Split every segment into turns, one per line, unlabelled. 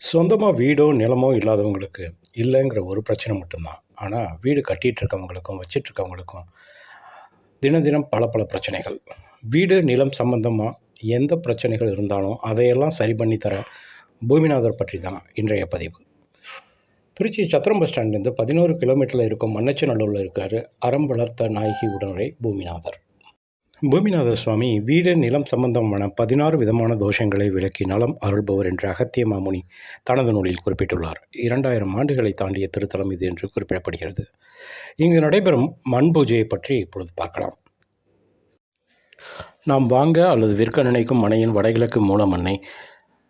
சொந்தமாக வீடோ நிலமோ இல்லாதவங்களுக்கு இல்லைங்கிற ஒரு பிரச்சனை மட்டும்தான். ஆனால் வீடு கட்டிகிட்டு இருக்கவங்களுக்கும் வச்சிட்ருக்கவங்களுக்கும் தினம் தினம் பல பல பிரச்சனைகள். வீடு நிலம் சம்பந்தமாக எந்த பிரச்சனைகள் இருந்தாலும் அதையெல்லாம் சரி பண்ணி தர பூமிநாதர் பற்றி தான் இன்றைய பதிவு. திருச்சி சத்திரம் பஸ் ஸ்டாண்ட்லேருந்து பதினோரு கிலோமீட்டரில் இருக்கும் மன்னச்சநல்லூரில் இருக்கார் அறம் வளர்த்த நாயகி உடனுரை பூமிநாதர். பூமிநாத சுவாமி வீடு நிலம் சம்பந்தமான பதினாறு விதமான தோஷங்களை விளக்கி நலம் அருள்பவர் என்று அகத்திய மாமுனி தனது நூலில் குறிப்பிட்டுள்ளார். இரண்டாயிரம் ஆண்டுகளை தாண்டிய திருத்தலம் இது என்று குறிப்பிடப்படுகிறது. இங்கு நடைபெறும் மண் பூஜையை பற்றி இப்பொழுது பார்க்கலாம். நாம் வாங்க அல்லது விற்க நினைக்கும் மனையின் வடகிழக்கு மூல மண்ணை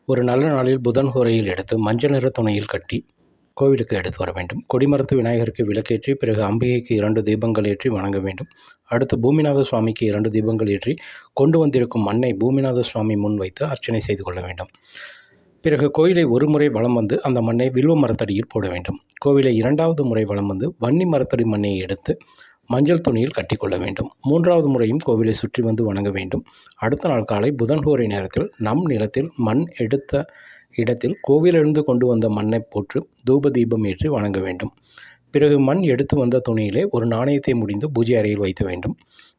ஒரு நல்ல நாளில் புதன் ஹோரையில் எடுத்து மஞ்சள் நிற துணையில் கட்டி கோவிலுக்கு எடுத்து வர வேண்டும். கொடிமரத்து விநாயகருக்கு விளக்கேற்றி பிறகு அம்பிகைக்கு இரண்டு தீபங்கள் ஏற்றி வணங்க வேண்டும். அடுத்து பூமிநாத சுவாமிக்கு இரண்டு தீபங்கள் ஏற்றி கொண்டு வந்திருக்கும் மண்ணை பூமிநாத சுவாமி முன் வைத்து அர்ச்சனை செய்து கொள்ள வேண்டும். பிறகு கோயிலை ஒரு முறை வளம் வந்து அந்த மண்ணை வில்வ மரத்தடியில் போட வேண்டும். கோவிலை இரண்டாவது முறை வளம் வந்து வன்னி மரத்தடி மண்ணை எடுத்து மஞ்சள் துணியில் கட்டிக்கொள்ள வேண்டும். மூன்றாவது முறையும் கோவிலை சுற்றி வந்து வணங்க வேண்டும். அடுத்த நாள் காலை புதன்கோரை நேரத்தில் நம் நிலத்தில் மண் எடுத்த இடத்தில் கோவிலிருந்து கொண்டு வந்த மண்ணை போற்று தூப தீபம் ஏற்றி வணங்க வேண்டும். பிறகு மண் எடுத்து வந்த துணியிலே ஒரு நாணயத்தை முடிந்து பூஜை அறையில் வைத்த வேண்டும்.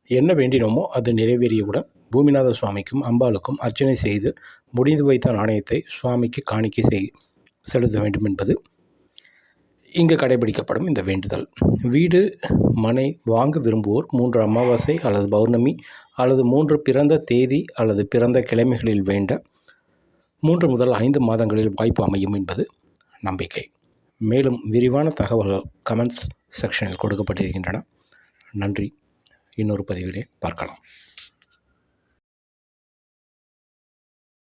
என்ன வேண்டினோமோ அது நிறைவேறியவுடன் பூமிநாத சுவாமிக்கும் அம்பாளுக்கும் அர்ச்சனை செய்து முடிந்து வைத்த நாணயத்தை சுவாமிக்கு காணிக்கை செய் செலுத்த வேண்டும் என்பது இங்கு கடைபிடிக்கப்படும் இந்த வேண்டுதல். வீடு மனை வாங்க விரும்புவோர் மூன்று அமாவாசை அல்லது பௌர்ணமி அல்லது மூன்று பிறந்த தேதி அல்லது பிறந்த கிழமைகளில் வேண்ட மூன்று முதல் ஐந்து மாதங்களில் வாய்ப்பு அமையும் என்பது நம்பிக்கை. மேலும் விரிவான தகவல்கள் கமெண்ட்ஸ் செக்ஷனில் கொடுக்கப்பட்டிருக்கின்றன. நன்றி. இன்னொரு பதிவிலே பார்க்கலாம்.